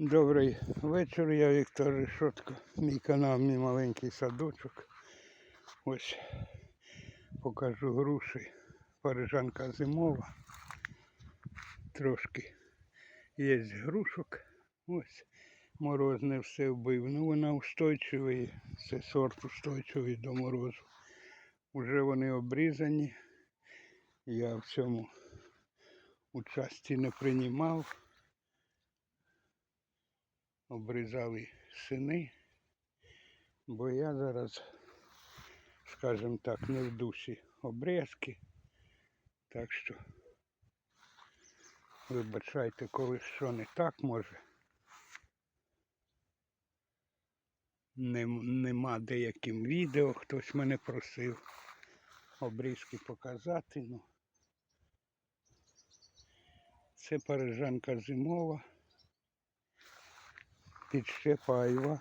Добрий вечір, я Віктор Решотко. Мій канал, мій маленький садочок. Ось покажу груші. Парижанка зимова. Трошки є грушок. Ось мороз не все вбив. Ну вона устойчивий, це сорт устойчивий до морозу. Уже вони обрізані. Я в цьому участі не приймав обрізали сини, бо я зараз, скажімо так, не в дусі обрізки. Так що вибачайте, коли що не так може. Нема деяким відео, хтось мене просив обрізки показати. Ну. Це парижанка зимова. Підщепаєва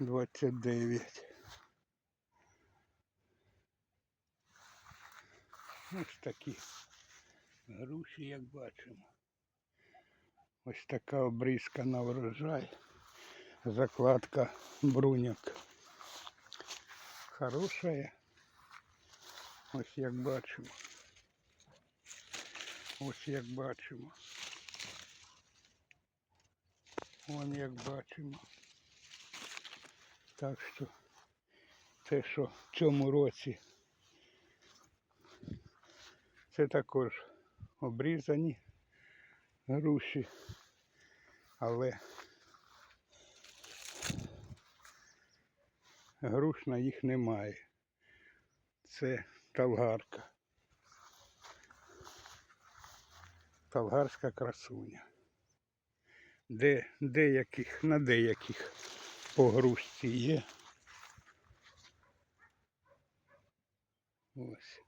29. Ось такі груші, як бачимо. Ось така обрізка на врожай. Закладка бруньок. Хорошая. Ось як бачимо. Ось як бачимо. Вон як бачимо. Так що те, що в цьому році це також обрізані груші, але груш на їх немає. Це талгарка. Талгарська красуня де, деяких, на деяких погрузці є. Ось.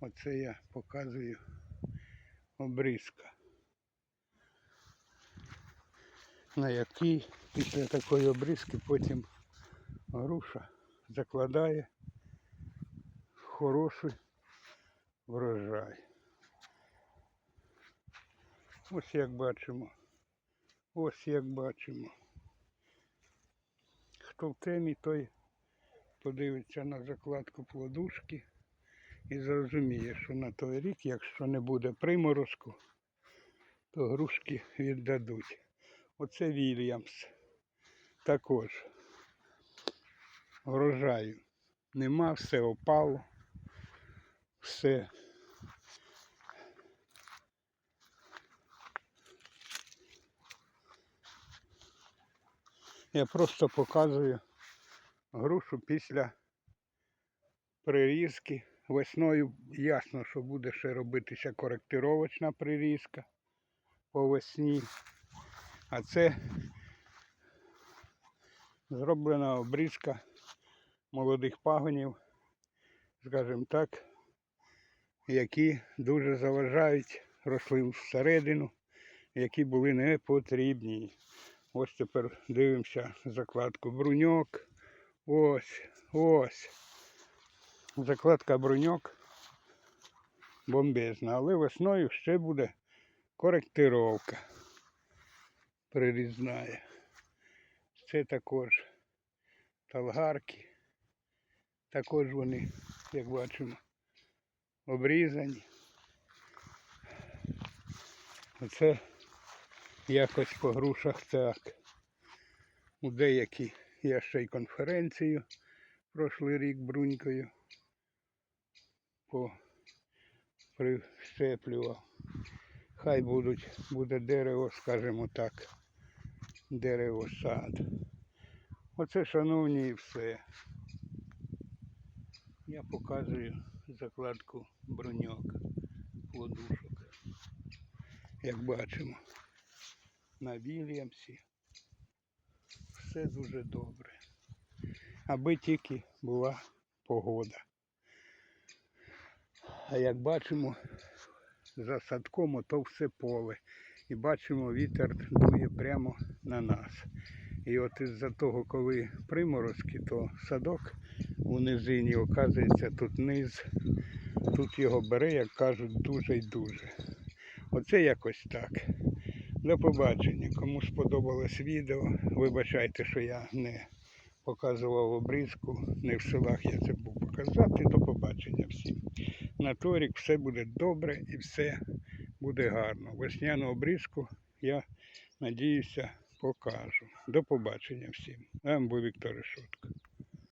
Оце я показую обрізка. На якій після такої обрізки потім груша закладає хороший врожай. Ось як бачимо. Ось як бачимо. Хто в темі, той подивиться на закладку плодушки і зрозуміє, що на той рік, якщо не буде приморозку, то грушки віддадуть. Оце Вільямс. Також врожаю нема, все опало, все. Я просто показую грушу після прирізки. Весною ясно, що буде ще робитися коректировочна прирізка по весні. А це зроблена обрізка молодих пагонів, скажімо так, які дуже заважають рослин всередину, які були не потрібні. Ось тепер дивимося закладку бруньок. Ось, ось. Закладка бруньок бомбезна, але весною ще буде коректировка. Прирізнає. Це також талгарки. Також вони, як бачимо, обрізані. Оце якось по грушах так. У деякі я ще й конференцію прошлий рік брунькою по прищеплював. Хай будуть, буде дерево, скажімо так, дерево сад. Оце, шановні, і все. Я показую закладку броньок, плодушок. Як бачимо, на Вільямсі все дуже добре. Аби тільки була погода. А як бачимо, за садком то все поле. І бачимо, вітер дує прямо на нас. І от із-за того, коли приморозки, то садок у низині, оказується, тут низ, тут його бере, як кажуть, дуже й дуже. Оце якось так. До побачення. Кому сподобалось відео, вибачайте, що я не показував обрізку, не в силах я це був показати. До побачення всім. На той рік все буде добре і все буде гарно. Весняну обрізку я надіюся покажу. До побачення всім. Вам був Віктор Решетко.